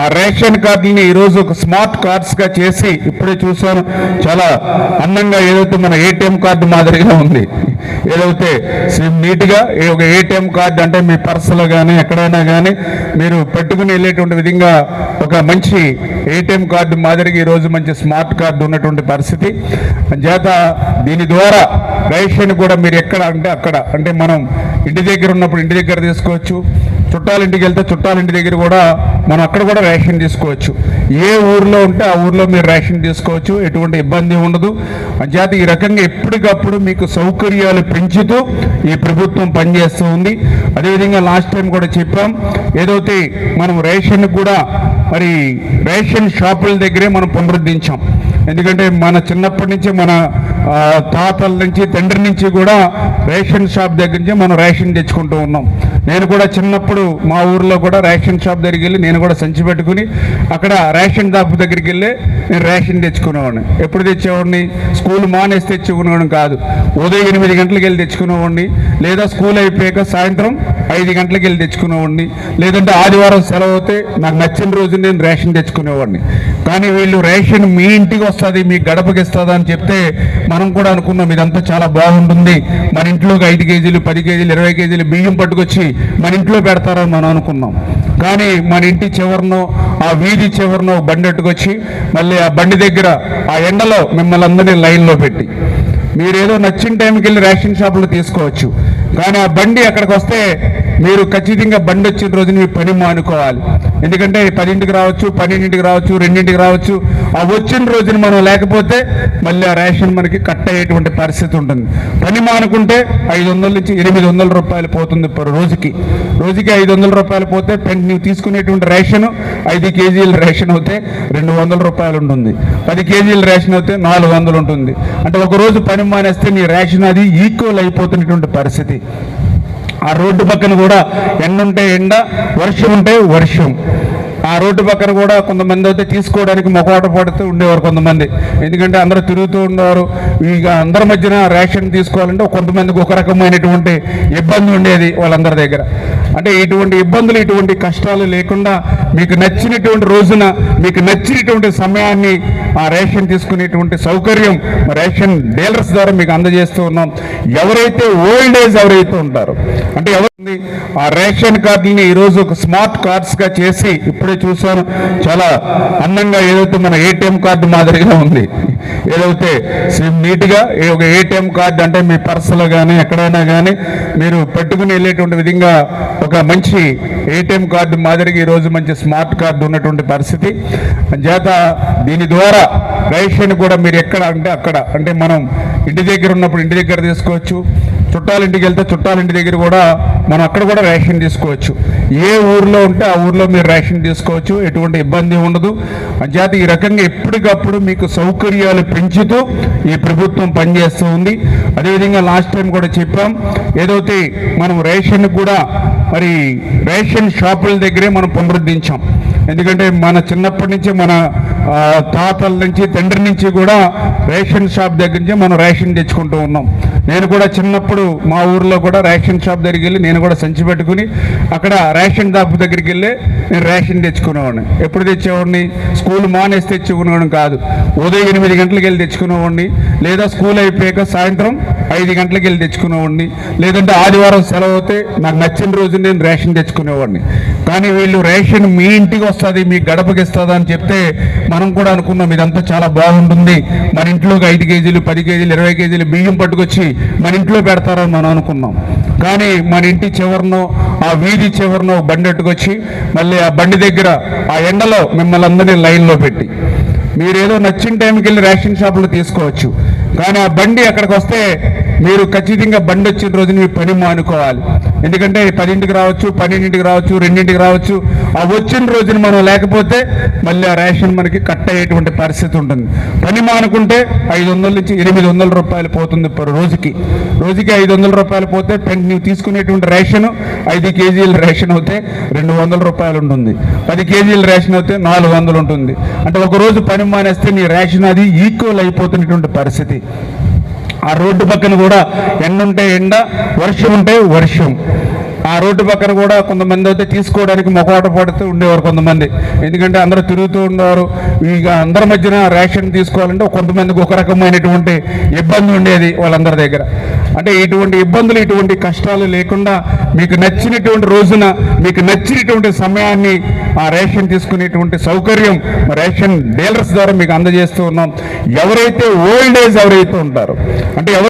ఆ రేషన్ కార్డుని ఈరోజు ఒక స్మార్ట్ కార్డ్స్గా చేసి ఇప్పుడే చూసాను చాలా అందంగా ఏదైతే మన ఏటీఎం కార్డు మాదిరిగా ఉంది ఏదైతే సేమ్ నీట్గా ఏ ఒక ఏటీఎం కార్డు అంటే మీ పర్సులో కానీ ఎక్కడైనా కానీ మీరు పెట్టుకుని వెళ్ళేటువంటి విధంగా ఒక మంచి ఏటీఎం కార్డు మాదిరిగా ఈ రోజు మంచి స్మార్ట్ కార్డు ఉన్నటువంటి పరిస్థితి. చేత దీని ద్వారా రేషన్ కూడా మీరు ఎక్కడ అంటే అక్కడ అంటే మనం ఇంటి దగ్గర ఉన్నప్పుడు ఇంటి దగ్గర తీసుకోవచ్చు. చుట్టాల ఇంటికి వెళ్తే చుట్టాలింటి దగ్గర కూడా మనం అక్కడ కూడా రేషన్ తీసుకోవచ్చు. ఏ ఊర్లో ఉంటే ఆ ఊర్లో మీరు రేషన్ తీసుకోవచ్చు. ఎటువంటి ఇబ్బంది ఉండదు. అంచేత ఈ రకంగా ఎప్పటికప్పుడు మీకు సౌకర్యాలు పెంచుతూ ఈ ప్రభుత్వం పనిచేస్తూ ఉంది. అదేవిధంగా లాస్ట్ టైం కూడా చెప్పాం. ఏదైతే మనం రేషన్ కూడా మరి రేషన్ షాపుల దగ్గరే మనం పునరుద్ధరించాం. ఎందుకంటే మన చిన్నప్పటి నుంచి మన తాతల నుంచి తండ్రి నుంచి కూడా రేషన్ షాప్ దగ్గర నుంచి మనం రేషన్ తెచ్చుకుంటూ ఉన్నాం. నేను కూడా చిన్నప్పుడు మా ఊర్లో కూడా రేషన్ షాప్ దగ్గరికి వెళ్ళి నేను కూడా సంచి పెట్టుకుని అక్కడ రేషన్ షాప్ దగ్గరికి వెళ్ళి నేను రేషన్ తెచ్చుకునేవాడిని. ఎప్పుడు తెచ్చేవాడిని? స్కూల్ మానేసి తెచ్చుకునేవాడిని కాదు. ఉదయం ఎనిమిది గంటలకు వెళ్ళి తెచ్చుకునేవాడిని. లేదా స్కూల్ అయిపోయాక సాయంత్రం ఐదు గంటలకు వెళ్ళి తెచ్చుకునేవాడిని. లేదంటే ఆదివారం సెలవు అయితే నాకు నచ్చిన రోజు నేను రేషన్ తెచ్చుకునేవాడిని. కానీ వీళ్ళు రేషన్ మీ ఇంటికి వస్తుంది మీ గడపకి ఇస్తుంది అని చెప్తే మనం కూడా అనుకున్నాం ఇదంతా చాలా బాగుంటుంది. మన ఇంట్లోకి ఐదు కేజీలు పది కేజీలు ఇరవై కేజీలు బియ్యం పట్టుకొచ్చి మన ఇంట్లో పెడతారని మనం అనుకున్నాం. కానీ మన ఇంటి చివరనో ఆ వీధి చివరనో బండి ఎట్టుకొచ్చి మళ్ళీ ఆ బండి దగ్గర ఆ ఎండలో మిమ్మల్ని అందరినీ లైన్లో పెట్టి. మీరేదో నచ్చిన టైంకి వెళ్ళి రేషన్ షాపులో తీసుకోవచ్చు. కానీ ఆ బండి అక్కడికి వస్తే మీరు ఖచ్చితంగా బండి వచ్చిన రోజున మీ పని మానుకోవాలి. ఎందుకంటే పదింటికి రావచ్చు పన్నెండింటికి రావచ్చు రెండింటికి రావచ్చు. ఆ వచ్చిన రోజున మనం లేకపోతే మళ్ళీ ఆ రేషన్ మనకి కట్ అయ్యేటువంటి పరిస్థితి ఉంటుంది. పని మానుకుంటే ఐదు వందల నుంచి ఎనిమిది వందల రూపాయలు పోతుంది పర్ రోజుకి. రోజుకి ఐదు వందల రూపాయలు పోతే పెన్ నువ్వు తీసుకునేటువంటి రేషన్ ఐదు కేజీల రేషన్ అయితే రెండు వందల రూపాయలు ఉంటుంది. పది కేజీల రేషన్ అయితే నాలుగు వందలు ఉంటుంది. అంటే ఒక రోజు పని మానేస్తే నీ రేషన్ అది ఈక్వల్ అయిపోతున్నటువంటి పరిస్థితి. ఆ రోడ్డు పక్కన కూడా ఎండ ఉంటే ఎండ వర్షం ఉంటే వర్షం. ఆ రోడ్డు పక్కన కూడా కొంతమంది అయితే తీసుకోవడానికి మొకాట పడుతూ ఉండేవారు కొంతమంది. ఎందుకంటే అందరూ తిరుగుతూ ఉండేవారు ఇక అందరి మధ్యన రేషన్ తీసుకోవాలంటే కొంతమందికి ఒక రకమైనటువంటి ఇబ్బంది ఉండేది వాళ్ళందరి దగ్గర. అంటే ఇటువంటి ఇబ్బందులు ఇటువంటి కష్టాలు లేకుండా మీకు నచ్చినటువంటి రోజున మీకు నచ్చినటువంటి సమయాన్ని ఆ రేషన్ తీసుకునేటువంటి సౌకర్యం రేషన్ డీలర్స్ ద్వారా మీకు అందజేస్తూ ఉన్నాం. ఎవరైతే ఓల్డ్ ఏజ్ ఎవరైతే ఉంటారో అంటే ఎవరు ఆ రేషన్ కార్డుని ఈరోజు ఒక స్మార్ట్ కార్డ్స్గా చేసి ఇప్పుడే చూసాను చాలా అందంగా ఏదైతే మన ఏటీఎం కార్డు మాదిరిగా ఉంది ఏదైతే సేమ్ నీట్గా ఏ ఒక ఏటీఎం కార్డు అంటే మీ పర్సులో కానీ ఎక్కడైనా కానీ మీరు పెట్టుకుని వెళ్ళేటువంటి విధంగా ఒక మంచి ఏటీఎం కార్డు మాదిరిగా ఈ రోజు మంచి స్మార్ట్ కార్డు ఉన్నటువంటి పరిస్థితి. చేత దీని ద్వారా రేషన్ కూడా మీరు ఎక్కడ అంటే అక్కడ అంటే మనం ఇంటి దగ్గర ఉన్నప్పుడు ఇంటి దగ్గర తీసుకోవచ్చు. చుట్టాలింటికి వెళ్తే చుట్టాలింటి దగ్గర కూడా మనం అక్కడ కూడా రేషన్ తీసుకోవచ్చు. ఏ ఊర్లో ఉంటే ఆ ఊర్లో మీరు రేషన్ తీసుకోవచ్చు. ఎటువంటి ఇబ్బంది ఉండదు. అంచేత ఈ రకంగా ఎప్పటికప్పుడు మీకు సౌకర్యాలు పెంచుతూ ఈ ప్రభుత్వం పనిచేస్తూ ఉంది. అదేవిధంగా లాస్ట్ టైం కూడా చెప్పాం. ఏదైతే మనం రేషన్ కూడా మరి రేషన్ షాపుల దగ్గరే మనం పునరుద్ధరించాం. ఎందుకంటే మన చిన్నప్పటి నుంచి మన తాతల నుంచి తండ్రి నుంచి కూడా రేషన్ షాప్ దగ్గర నుంచి మనం రేషన్ తెచ్చుకుంటూ ఉన్నాం. నేను కూడా చిన్నప్పుడు మా ఊర్లో కూడా రేషన్ షాప్ దగ్గరికి వెళ్ళి నేను కూడా సంచి పెట్టుకుని అక్కడ రేషన్ షాప్ దగ్గరికి వెళ్ళి నేను రేషన్ తెచ్చుకునేవాడిని. ఎప్పుడు తెచ్చేవాడిని? స్కూల్ మానేసి తెచ్చుకునేవాడిని కాదు. ఉదయం ఎనిమిది గంటలకు వెళ్ళి తెచ్చుకునేవాడిని. లేదా స్కూల్ అయిపోయాక సాయంత్రం ఐదు గంటలకు వెళ్ళి తెచ్చుకునేవాడిని. లేదంటే ఆదివారం సెలవు అయితే నాకు నచ్చిన రోజు నేను రేషన్ తెచ్చుకునేవాడిని. కానీ వీళ్ళు రేషన్ మీ ఇంటికి వస్తుంది మీ గడపకి ఇస్తుంది అని చెప్తే మన కూడా అనుకున్నాం. ఇదంతా చాలా బాగుంటుంది. మన ఇంట్లోకి ఐదు కేజీలు పది కేజీలు ఇరవై కేజీలు బియ్యం పట్టుకొచ్చి మన ఇంట్లో పెడతారని మనం అనుకున్నాం. కానీ మన ఇంటి చివరనో ఆ వీధి చివరనో బండి ఎట్టుకొచ్చి మళ్ళీ ఆ బండి దగ్గర ఆ ఎండలో మిమ్మల్ని అందరినీ లైన్లో పెట్టి. మీరేదో నచ్చిన టైంకి వెళ్ళి రేషన్ షాపులో తీసుకోవచ్చు. కానీ ఆ బండి అక్కడికి వస్తే మీరు ఖచ్చితంగా బండి వచ్చిన రోజున మీ పని మానుకోవాలి. ఎందుకంటే పదింటికి రావచ్చు పన్నెండింటికి రావచ్చు రెండింటికి రావచ్చు. ఆ వచ్చిన రోజున మనం లేకపోతే మళ్ళీ ఆ రేషన్ మనకి కట్ అయ్యేటువంటి పరిస్థితి ఉంటుంది. పని మానుకుంటే ఐదు వందల నుంచి ఎనిమిది వందల రూపాయలు పోతుంది పర్ రోజుకి. రోజుకి ఐదు వందల రూపాయలు పోతే పెన్ నువ్వు తీసుకునేటువంటి రేషన్ ఐదు కేజీల రేషన్ అయితే రెండు వందల రూపాయలు ఉంటుంది. పది కేజీల రేషన్ అయితే నాలుగు వందలు ఉంటుంది. అంటే ఒక రోజు పని మానేస్తే నీ రేషన్ అది ఈక్వల్ అయిపోతున్నటువంటి పరిస్థితి. ఆ రోడ్డు పక్కన కూడా ఎండ ఉంటే ఎండ వర్షం ఉంటే వర్షం. ఆ రోడ్డు పక్కన కూడా కొంతమంది అయితే తీసుకోవడానికి మొకాట పడుతూ ఉండేవారు కొంతమంది. ఎందుకంటే అందరూ తిరుగుతూ ఉండేవారు. ఇక అందరి మధ్యన రేషన్ తీసుకోవాలంటే కొంతమందికి ఒక రకమైనటువంటి ఇబ్బంది ఉండేది వాళ్ళందరి దగ్గర. అంటే ఇటువంటి ఇబ్బందులు ఇటువంటి కష్టాలు లేకుండా మీకు నచ్చినటువంటి రోజున మీకు నచ్చినటువంటి సమయాన్ని ఆ రేషన్ తీసుకునేటువంటి సౌకర్యం రేషన్ డీలర్స్ ద్వారా మీకు అందజేస్తూ ఉన్నాం. ఎవరైతే ఓల్డ్ ఏజ్ ఎవరైతే ఉంటారో అంటే